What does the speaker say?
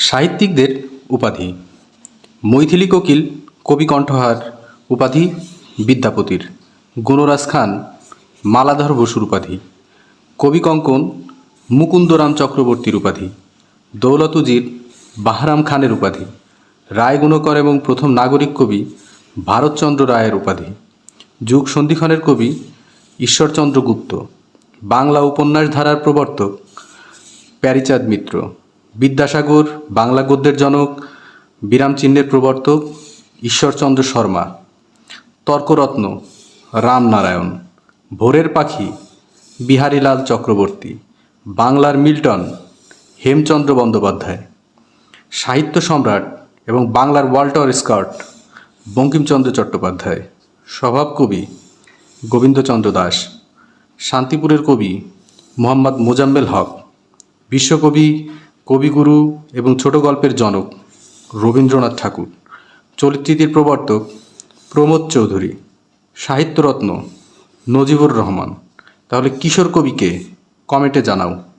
সাহিত্যিকদের উপাধি। মৈথিলি কোকিল, কবি কণ্ঠহার, উপাধি বিদ্যাপতির। গুণরাজ খান, মালাধর বসুর উপাধি। কবি কঙ্কন, মুকুন্দরাম চক্রবর্তীর উপাধি। দৌলত উজির বাহরাম খানের উপাধি। রায় গুণকর এবং প্রথম নাগরিক কবি ভারতচন্দ্র রায়ের উপাধি। যুগ সন্ধিক্ষণের কবি ঈশ্বরচন্দ্র গুপ্ত। বাংলা উপন্যাস ধারার প্রবর্তক প্যারিচাঁদ মিত্র। বিদ্যাসাগর, বাংলা গদ্যের জনক বিরামচিহ্নের প্রবর্তক, ঈশ্বরচন্দ্র শর্মা, তর্করত্ন, রামনারায়ণ, ভোরের পাখি, বিহারীলাল চক্রবর্তী, বাংলার মিল্টন, হেমচন্দ্র বন্দ্যোপাধ্যায়, সাহিত্য সম্রাট এবং বাংলার ওয়াল্টার স্কট, বঙ্কিমচন্দ্র চট্টোপাধ্যায়, স্বভাব কবি, গোবিন্দচন্দ্র দাস, শান্তিপুরের কবি, মোহাম্মদ মোজাম্মেল হক, বিশ্বকবি কবিগুরু এবং ছোট গল্পের জনক রবীন্দ্রনাথ ঠাকুর চরিত্রীতির প্রবর্তক প্রমোদ চৌধুরী, সাহিত্যরত্ন নজিবুর রহমান। তাহলে কিশোর কবিকে কমেন্টে জানাও।